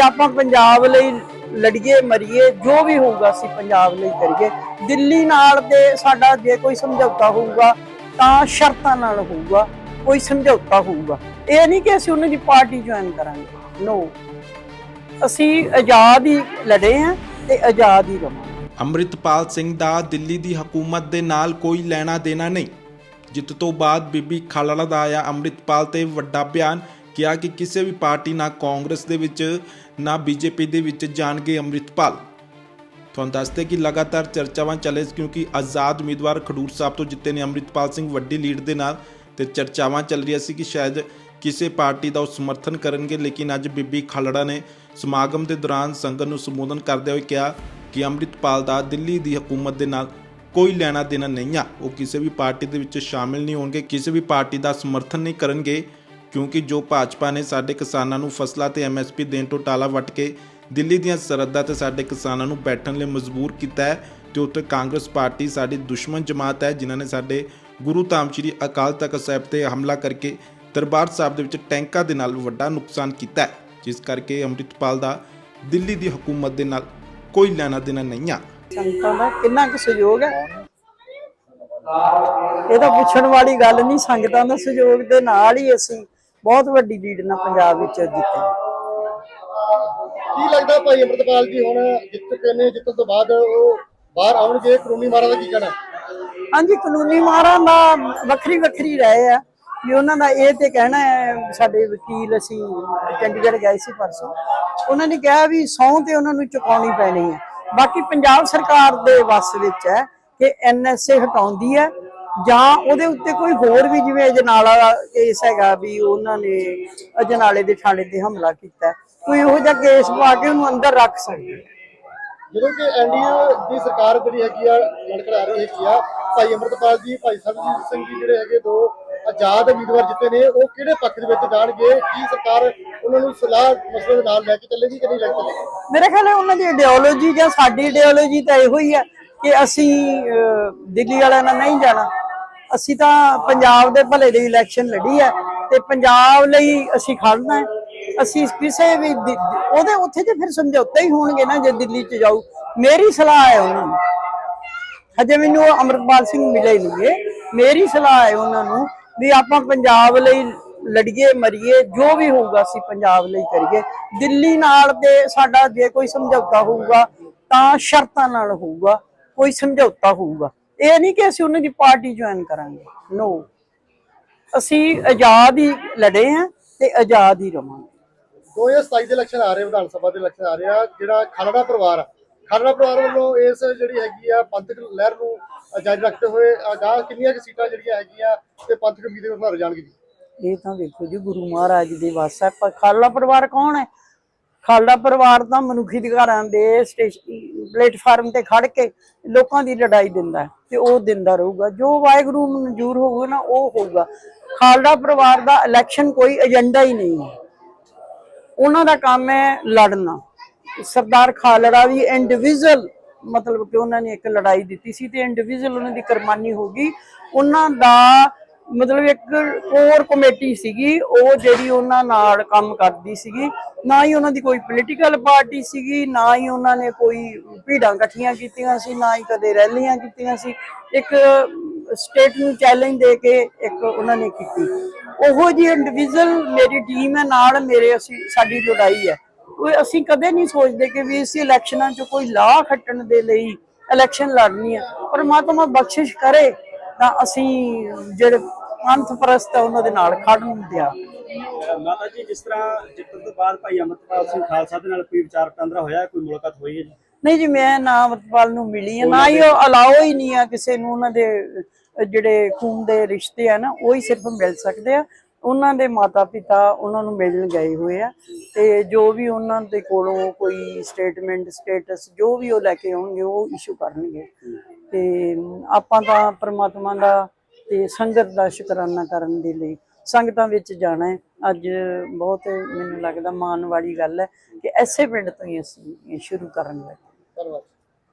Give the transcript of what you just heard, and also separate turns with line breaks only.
ਆਪਾਂ ਪੰਜਾਬ ਲਈ ਲੜੀਏ, ਮਰੀਏ, ਜੋ ਵੀ ਹੋਊਗਾ ਅਸੀਂ ਪੰਜਾਬ ਲਈ ਕਰੀਏ। ਦਿੱਲੀ ਨਾਲ ਤੇ ਸਾਡਾ ਜੇ ਕੋਈ ਸਮਝੌਤਾ ਹੋਊਗਾ, ਤਾਂ ਸ਼ਰਤਾਂ ਨਾਲ ਹੋਊਗਾ, ਕੋਈ ਸਮਝੌਤਾ ਹੋਊਗਾ। ਇਹ ਨਹੀਂ ਕਿ ਅਸੀਂ ਉਹਨਾਂ ਦੀ ਪਾਰਟੀ ਜੁਆਇਨ ਕਰਾਂਗੇ। ਨੋ ਅਸੀਂ ਆਜ਼ਾਦ ਹੀ ਲੜੇ ਹਾਂ ਤੇ ਆਜ਼ਾਦ ਹੀ ਰਵਾਂਗੇ।
ਅੰਮ੍ਰਿਤਪਾਲ ਸਿੰਘ ਦਾ ਦਿੱਲੀ ਦੀ ਹਕੂਮਤ ਦੇ ਨਾਲ ਕੋਈ ਲੈਣਾ ਦੇਣਾ ਨਹੀਂ। ਜਿੱਤ ਤੋਂ ਬਾਅਦ ਬੀਬੀ ਖਾਲੜਾ ਦਾ ਆਇਆ ਅੰਮ੍ਰਿਤਪਾਲ ਤੇ ਵੱਡਾ ਬਿਆਨ। ਕਿਹਾ ਕਿ ਕਿਸੇ ਵੀ ਪਾਰਟੀ ਨਾ ਕਾਂਗਰਸ ਦੇ ਵਿੱਚ, ਨਾ ਬੀਜੇਪੀ ਦੇ ਵਿੱਚ ਜਾਣਗੇ ਅੰਮ੍ਰਿਤਪਾਲ। ਤੁਹਾਨੂੰ ਦੱਸਦੇ ਕਿ ਲਗਾਤਾਰ ਚਰਚਾਵਾਂ ਚੱਲੇ ਕਿਉਂਕਿ ਆਜ਼ਾਦ ਉਮੀਦਵਾਰ ਖਡੂਰ ਸਾਹਿਬ ਤੋਂ ਜਿੱਤੇ ਨੇ ਅੰਮ੍ਰਿਤਪਾਲ ਸਿੰਘ ਵੱਡੀ ਲੀਡ ਦੇ ਨਾਲ ਤੇ ਚਰਚਾਵਾਂ ਚੱਲ ਰਹੀਆਂ ਸੀ ਕਿ ਸ਼ਾਇਦ ਕਿਸੇ ਪਾਰਟੀ ਦਾ ਉਹ ਸਮਰਥਨ ਕਰਨਗੇ, ਲੇਕਿਨ ਅੱਜ ਬੀਬੀ ਖਾਲੜਾ ਨੇ ਸਮਾਗਮ ਦੇ ਦੌਰਾਨ ਸੰਗਤ ਨੂੰ ਸੰਬੋਧਨ ਕਰਦੇ ਹੋਏ ਕਿਹਾ ਕਿ ਅੰਮ੍ਰਿਤਪਾਲ ਦਾ ਦਿੱਲੀ ਦੀ ਹਕੂਮਤ ਦੇ ਨਾਲ ਕੋਈ ਲੈਣਾ ਦੇਣਾ ਨਹੀਂ ਆ। ਉਹ ਕਿਸੇ ਵੀ ਪਾਰਟੀ ਦੇ ਵਿੱਚ ਸ਼ਾਮਿਲ ਨਹੀਂ ਹੋਣਗੇ, ਕਿਸੇ ਵੀ ਪਾਰਟੀ ਦਾ ਸਮਰਥਨ ਨਹੀਂ ਕਰਨਗੇ। ਕਿਉਂਕਿ ਜੋ ਭਾਜਪਾ ਨੇ ਸਾਡੇ ਕਿਸਾਨਾਂ ਨੂੰ ਫਸਲਾਂ ਤੇ ਐਮਐਸਪੀ ਦੇਣ ਤੋਂ ਟਾਲਾ ਵੱਟ ਕੇ ਦਿੱਲੀ ਦੀਆਂ ਸਰਹੱਦਾਂ ਤੇ ਸਾਡੇ ਕਿਸਾਨਾਂ ਨੂੰ ਬੈਠਣ ਲਈ ਮਜਬੂਰ ਕੀਤਾ ਹੈ ਤੇ ਉੱਥੇ ਕਾਂਗਰਸ ਪਾਰਟੀ ਸਾਡੀ ਦੁਸ਼ਮਣ ਜਮਾਤ ਹੈ, ਜਿਨ੍ਹਾਂ ਨੇ ਸਾਡੇ ਗੁਰੂ ਧਾਮ ਸ੍ਰੀ ਅਕਾਲ ਤਖਤ ਸਾਹਿਬ ਤੇ ਹਮਲਾ ਕਰਕੇ ਦਰਬਾਰ ਸਾਹਿਬ ਦੇ ਵਿੱਚ ਟੈਂਕਾਂ ਦੇ ਨਾਲ ਵੱਡਾ ਨੁਕਸਾਨ ਕੀਤਾ ਹੈ, ਜਿਸ ਕਰਕੇ ਅੰਮ੍ਰਿਤਪਾਲ ਦਾ ਦਿੱਲੀ ਦੀ ਹਕੂਮਤ ਦੇ ਨਾਲ ਕੋਈ ਲੈਣਾ ਦੇਣਾ ਨਹੀਂ ਆ।
ਸੰਗਤਾਂ ਦਾ ਕਿੰਨਾ ਕੁ ਸਹਿਯੋਗ ਹੈ? ਇਹ ਤਾਂ ਪੁੱਛਣ ਵਾਲੀ ਗੱਲ ਨਹੀਂ, ਸੰਗਤਾਂ ਦਾ ਸਹਿਯੋਗ ਦੇ ਨਾਲ ਹੀ ਅਸੀਂ ਬਹੁਤ ਵੱਡੀ ਲੀਡ ਨਾਲ ਪੰਜਾਬ ਵਿੱਚ ਜਿੱਤੇ
ਕੀ ਲੱਗਦਾ ਭਾਈ ਅਮਰਤਪਾਲ ਜੀ ਹੁਣ ਜਿੱਤ ਚੁੱਕੇ ਨੇ ਜਿੱਤਣ ਤੋਂ ਬਾਅਦ ਉਹ ਬਾਹਰ ਆਉਣਗੇ? ਕਾਨੂੰਨੀ ਮਾਰਾ ਦਾ ਕੀ ਕਹਿਣਾ?
ਹਾਂਜੀ ਕਾਨੂੰਨੀ ਮਾਰਾਂ ਦਾ ਵੱਖਰੀ ਵੱਖਰੀ ਰਹੇ ਆ ਵੀ ਉਹਨਾਂ ਦਾ ਇਹ ਤੇ ਕਹਿਣਾ ਹੈ ਸਾਡੇ ਵਕੀਲ ਅਸੀਂ ਚੰਡੀਗੜ੍ਹ ਗਏ ਸੀ ਪਰਸੋਂ। ਉਹਨਾਂ ਨੇ ਕਿਹਾ ਵੀ ਸਹੁੰ ਤੇ ਉਹਨਾਂ ਨੂੰ ਚੁਕਾਉਣੀ ਪੈਣੀ ਹੈ। ਬਾਕੀ ਪੰਜਾਬ ਸਰਕਾਰ ਦੇ ਵੱਸ ਵਿੱਚ ਹੈ ਕਿ ਐਨਐਸਏ ਹਟਾਉਂਦੀ ਹੈ ਜਾਂ ਉਹਦੇ ਉੱਤੇ ਕੋਈ ਹੋਰ ਵੀ ਜਿਵੇਂ ਅਜਨਾਲਾ ਦਾ ਕੇਸ ਹੈਗਾ ਵੀ ਉਹਨਾਂ ਨੇ ਅਜਨਾਲੇ ਦੇ ਥਾਣੇ ਤੇ ਹਮਲਾ ਕੀਤਾ। ਕੋਈ ਇਹੋ ਜਿਹਾ ਕੇਸ ਪਾ ਕੇ ਉਹਨੂੰ ਅੰਦਰ ਰੱਖ ਸਕਦੇ।
ਜਦੋਂ ਕਿ ਐਨਡੀਏ ਦੀ ਸਰਕਾਰ ਜਿਹੜੀ ਹੈਗੀ ਆ ਲੜਕੜਾ ਰਹੀ ਹੈਗੀ ਆ ਭਾਈ ਅਮਰਤਪਾਲ ਜੀ ਭਾਈ ਸਰਬਜੀਤ ਸਿੰਘ ਜੀ ਜਿਹੜੇ ਹੈਗੇ ਦੋ ਆਜ਼ਾਦ ਉਮੀਦਵਾਰ ਜਿੱਤੇ ਨੇ ਉਹ ਕਿਹੜੇ ਪੱਖ ਦੇ ਵਿੱਚ ਜਾਣਗੇ? ਕੀ ਸਰਕਾਰ ਉਹਨਾਂ ਨੂੰ ਸਲਾਹ ਮਸਲੇ ਦੇ ਨਾਲ ਲੈ ਕੇ ਚੱਲੇਗੀ ਕਿ ਨਹੀਂ ਲੈ ਕੇ ਚੱਲੇਗੀ?
ਮੇਰੇ ਖਿਆਲ ਹੈ ਉਹਨਾਂ ਦੀ ਆਈਡੀਓਲੋਜੀ ਜਾਂ ਸਾਡੀ ਆਈਡੀਓਲੋਜੀ ਤਾਂ ਇਹੋ ਹੀ ਹੈ ਕਿ ਅਸੀਂ ਦਿੱਲੀ ਵਾਲਿਆਂ ਨਾਲ ਨਹੀਂ ਜਾਣਾ। ਅਸੀਂ ਤਾਂ ਪੰਜਾਬ ਦੇ ਭਲੇ ਦੀ ਇਲੈਕਸ਼ਨ ਲੜੀ ਹੈ ਤੇ ਪੰਜਾਬ ਲਈ ਅਸੀਂ ਖੜਨਾ ਹੈ। ਅਸੀਂ ਕਿਸੇ ਵੀ ਉਹਦੇ ਉੱਥੇ ਤੇ ਫਿਰ ਸਮਝੌਤੇ ਹੀ ਹੋਣਗੇ ਨਾ, ਜੇ ਦਿੱਲੀ ਚ ਜਾਊ, ਮੇਰੀ ਸਲਾਹ ਹੈ ਉਹਨਾਂ ਨੂੰ। ਹਜੇ ਮੈਨੂੰ ਉਹ ਅੰਮ੍ਰਿਤਪਾਲ ਸਿੰਘ ਮਿਲੇ ਨਹੀਂ ਮੇਰੀ ਸਲਾਹ ਹੈ ਉਹਨਾਂ ਨੂੰ ਵੀ ਆਪਾਂ ਪੰਜਾਬ ਲਈ ਲੜੀਏ, ਮਰੀਏ, ਜੋ ਵੀ ਹੋਊਗਾ ਅਸੀਂ ਪੰਜਾਬ ਲਈ ਕਰੀਏ। ਦਿੱਲੀ ਨਾਲ ਤੇ ਸਾਡਾ ਜੇ ਕੋਈ ਸਮਝੌਤਾ ਹੋਊਗਾ ਤਾਂ ਸ਼ਰਤਾਂ ਨਾਲ ਹੋਊਗਾ, ਕੋਈ ਸਮਝੌਤਾ ਹੋਊਗਾ। ਇਹ ਨਹੀਂ ਕਿ ਅਸੀਂ ਉਹਨਾਂ ਦੀ ਪਾਰਟੀ ਜੁਆਇਨ ਕਰਾਂਗੇ। ਨੋ ਅਸੀਂ ਆਜ਼ਾਦ ਹੀ ਲੜੇ ਆ ਤੇ ਆਜ਼ਾਦ ਹੀ ਰਵਾਂਗੇ।
2027 ਦੇ ਇਲੈਕਸ਼ਨ ਆ ਰਹੇ ਵਿਧਾਨ ਸਭਾ ਦੇ ਇਲੈਕਸ਼ਨ ਆ ਰਹੇ ਆ ਜਿਹੜਾ ਖਾਲੜਾ ਪਰਿਵਾਰ ਆ। ਖਾਲੜਾ ਪਰਿਵਾਰ ਵੱਲੋਂ ਇਸ ਜਿਹੜੀ ਹੈਗੀ ਆ ਪੰਥਕ ਲਹਿਰ ਨੂੰ ਜਾਰੀ ਰੱਖਦੇ ਹੋਏ ਅਗਾਹ ਕਿੰਨੀਆਂ ਕੁ ਸੀਟਾਂ ਜਿਹੜੀਆਂ ਹੈਗੀਆਂ ਤੇ ਪੰਥਕ ਉਮੀਦਵਾਰ ਭਰ ਜਾਣਗੇ ਜੀ
ਇਹ ਤਾਂ ਵੇਖੋ ਜੀ ਗੁਰੂ ਮਹਾਰਾਜ ਦੇ ਵਾਸ ਖਾਲੜਾ ਪਰਿਵਾਰ ਕੌਣ ਹੈ? ਖਾਲੜਾ ਪਰਿਵਾਰ ਤਾਂ ਮਨੁੱਖੀ ਅਧਿਕਾਰਾਂ ਦੇ ਸਟੇਸ਼ਨ ਪਲੇਟਫਾਰਮ ਤੇ ਖੜ ਕੇ ਲੋਕਾਂ ਦੀ ਲੜਾਈ ਦਿੰਦਾ ਤੇ ਉਹ ਦਿੰਦਾ ਰਹੂਗਾ। ਜੋ ਵਾਹਿਗੁਰੂ ਨੂੰ ਮਨਜ਼ੂਰ ਹੋਊਗਾ ਨਾ, ਉਹ ਹੋਊਗਾ। ਖਾਲੜਾ ਪਰਿਵਾਰ ਦਾ ਇਲੈਕਸ਼ਨ ਕੋਈ ਏਜੰਡਾ ਹੀ ਨਹੀਂ ਹੈ। ਉਹਨਾਂ ਦਾ ਕੰਮ ਹੈ ਲੜਨਾ। ਸਰਦਾਰ ਖਾਲੜਾ ਵੀ ਇੰਡੀਵਿਜੂਅਲ ਮਤਲਬ ਕਿ ਉਹਨਾਂ ਨੇ ਇੱਕ ਲੜਾਈ ਦਿੱਤੀ ਸੀ ਤੇ ਇੰਡੀਵਿਜੂਅਲ ਉਹਨਾਂ ਦੀ ਕੁਰਬਾਨੀ ਹੋ ਗਈ। ਉਹਨਾਂ ਦਾ ਮਤਲਬ ਇੱਕ ਕੋਰ ਕਮੇਟੀ ਸੀਗੀ, ਉਹ ਜਿਹੜੀ ਉਹਨਾਂ ਨਾਲ ਕੰਮ ਕਰਦੀ ਸੀਗੀ, ਨਾ ਹੀ ਉਹਨਾਂ ਦੀ ਕੋਈ ਪੋਲੀਟੀਕਲ ਪਾਰਟੀ ਸੀਗੀ, ਨਾ ਹੀ ਉਹਨਾਂ ਨੇ ਕੋਈ ਭੀੜਾਂ ਇਕੱਠੀਆਂ ਕੀਤੀਆਂ ਸੀ, ਨਾ ਹੀ ਕਦੇ ਰੈਲੀਆਂ ਕੀਤੀਆਂ ਸੀ। ਇੱਕ ਸਟੇਟ ਨੂੰ ਚੈਲੰਜ ਦੇ ਕੇ ਇੱਕ ਉਹਨਾਂ ਨੇ ਕੀਤੀ। ਉਹੋ ਜੀ ਇੰਡੀਵਿਜੂਅਲ ਮੇਰੀ ਟੀਮ ਹੈ, ਨਾਲ ਮੇਰੇ ਅਸੀਂ, ਸਾਡੀ ਲੜਾਈ ਹੈ। ਉਹ ਅਸੀਂ ਕਦੇ ਨਹੀਂ ਸੋਚਦੇ ਕਿ ਵੀ ਇਸ ਇਲੈਕਸ਼ਨਾਂ 'ਚ ਕੋਈ ਲਾਹ ਖੱਟਣ ਦੇ ਲਈ ਇਲੈਕਸ਼ਨ ਲੜਨੀ ਹੈ। ਪਰਮਾਤਮਾ ਬਖਸ਼ਿਸ਼ ਕਰੇ। ਤਾਂ ਅਸੀਂ ਜਿਹੜੇ ਪੰਥ ਪ੍ਰਸਤ ਹੈ ਉਹਨਾਂ ਦੇ ਨਾਲ ਖੜਨ ਦਿਆ
ਮਾਤਾ ਜੀ ਜਿਸ ਤਰ੍ਹਾਂ ਜਿੱਤਣ ਤੋਂ ਬਾਅਦ ਭਾਈ ਅਮਰਪਾਲ ਸਿੰਘ ਖਾਲਸਾ ਦੇ ਨਾਲ ਕੋਈ ਵਿਚਾਰ ਵਟਾਂਦਰਾ ਹੋਇਆ ਕੋਈ ਮੁਲਾਕਾਤ ਹੋਈ ਹੈ ਜੀ?
ਨਹੀਂ ਜੀ ਮੈਂ ਨਾ ਅਮਰਪਾਲ ਨੂੰ ਮਿਲੀ ਆ ਨਾ ਹੀ ਉਹ ਅਲਾਓ ਹੀ ਨਹੀਂ ਆ ਕਿਸੇ ਨੂੰ ਉਹਨਾਂ ਦੇ ਜਿਹੜੇ ਖੂਨ ਦੇ ਰਿਸ਼ਤੇ ਆ ਨਾ ਉਹ ਹੀ ਸਿਰਫ ਮਿਲ ਸਕਦੇ ਆ। ਉਹਨਾਂ ਦੇ ਮਾਤਾ ਪਿਤਾ ਉਹਨਾਂ ਨੂੰ ਮਿਲਣ ਗਏ ਹੋਏ ਆ ਤੇ ਜੋ ਵੀ ਉਹਨਾਂ ਦੇ ਕੋਲੋਂ ਕੋਈ ਸਟੇਟਮੈਂਟ ਸਟੇਟਸ ਜੋ ਵੀ ਉਹ ਲੈ ਕੇ ਆਉਣਗੇ, ਉਹ ਇਸ਼ੂ ਕਰਨਗੇ। ਤੇ ਆਪਾਂ ਤਾਂ ਪਰਮਾਤਮਾ ਦਾ ਤੇ ਸੰਗਤ ਦਾ ਸ਼ੁਕਰਾਨਾ ਕਰਨ ਦੇ ਲਈ ਸੰਗਤਾਂ ਵਿੱਚ ਜਾਣਾ ਹੈ। ਅੱਜ ਬਹੁਤ ਮੈਨੂੰ ਲੱਗਦਾ ਮਾਣ ਵਾਲੀ ਗੱਲ ਹੈ ਕਿ ਐਸੇ ਪਿੰਡ ਤੋਂ ਹੀ ਅਸੀਂ ਸ਼ੁਰੂ ਕਰਨ ਲੱਗੇ।
ਧੰਨਵਾਦ।